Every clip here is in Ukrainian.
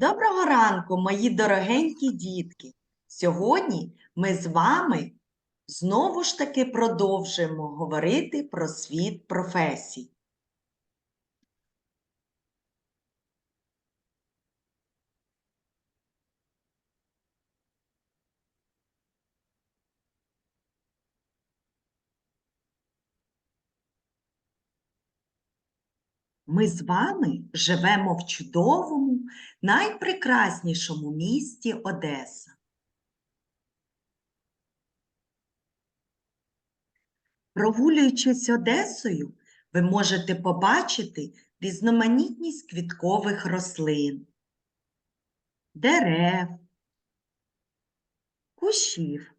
Доброго ранку, мої дорогенькі дітки! Сьогодні ми з вами знову ж таки продовжимо говорити про світ професій. Ми з вами живемо в чудовому, найпрекраснішому місті Одеса. Прогулюючись Одесою, ви можете побачити різноманітність квіткових рослин, дерев, кущів,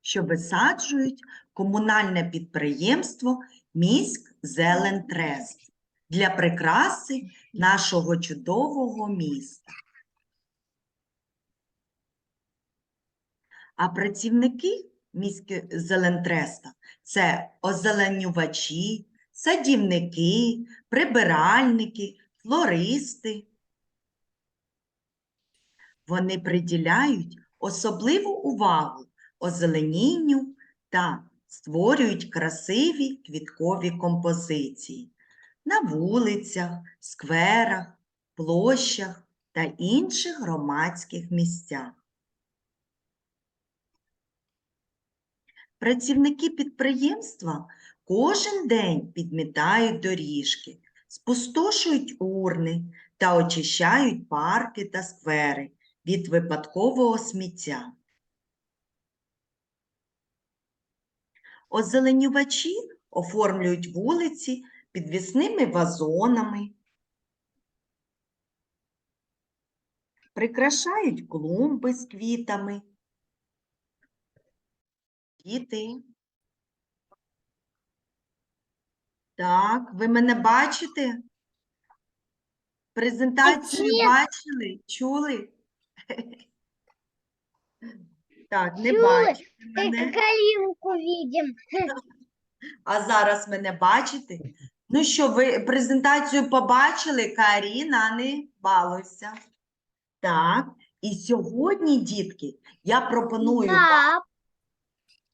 що висаджують комунальне підприємство Міськзелентрест для прикраси нашого чудового міста. А працівники міськзелентреста це озеленювачі, садівники, прибиральники, флористи. Вони приділяють особливу увагу озеленінню та створюють красиві квіткові композиції на вулицях, скверах, площах та інших громадських місцях. Працівники підприємства кожен день підмітають доріжки, спустошують урни та очищають парки та сквери від випадкового сміття. Озеленювачі оформлюють вулиці підвісними вазонами, прикрашають клумби з квітами. Діти. Так, ви мене бачите? Презентацію Ні. бачили? Чули? Так, не Чули. бачите мене. калинку видим. А зараз мене бачите? Ну що, ви презентацію побачили, Каріна, не балуйся. Так, і сьогодні, дітки, я пропоную вам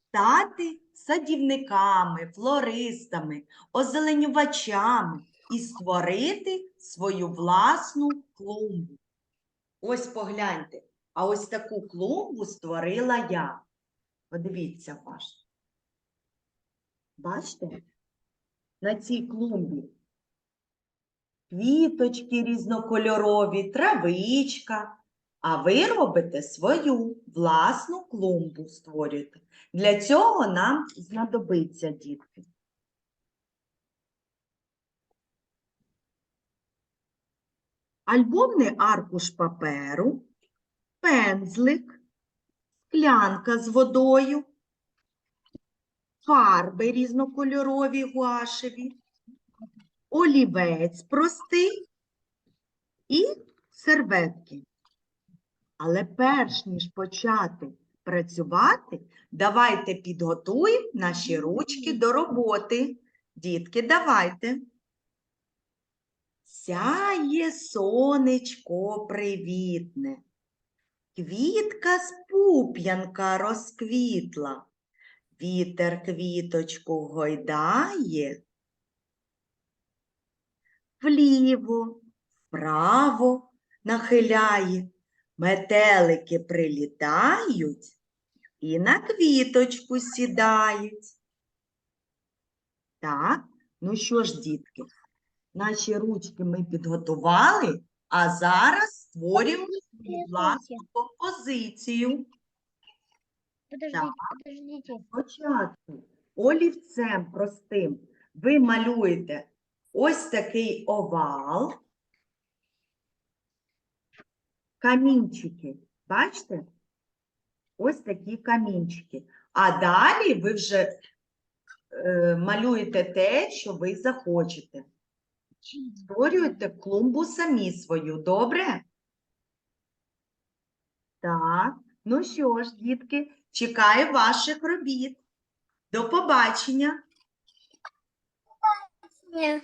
стати садівниками, флористами, озеленювачами і створити свою власну клумбу. Ось погляньте, а ось таку клумбу створила я. Подивіться, ваш. Бачите? На цій клумбі квіточки різнокольорові, травичка. А ви робите свою власну клумбу створюєте. Для цього нам знадобиться, дітки. Альбомний аркуш паперу, пензлик, склянка з водою, фарби різнокольорові гуашеві, олівець простий і серветки. Але перш ніж почати працювати, давайте підготуємо наші ручки до роботи. Дітки, давайте. Сяє сонечко привітне, квітка з пуп'янка розквітла, вітер квіточку гойдає, вліво, вправо нахиляє, метелики прилітають і на квіточку сідають. Так, ну що ж, дітки, наші ручки ми підготували, а зараз створюємо власну композицію. Подождите, подождите. Спочатку олівцем простим ви малюєте ось такий овал, камінчики. Бачите? Ось такі камінчики. А далі ви вже е, малюєте те, що ви захочете. Створюєте клумбу самі свою, добре? Так, ну що ж, дітки, чекаю ваших робіт. До побачення. Нет.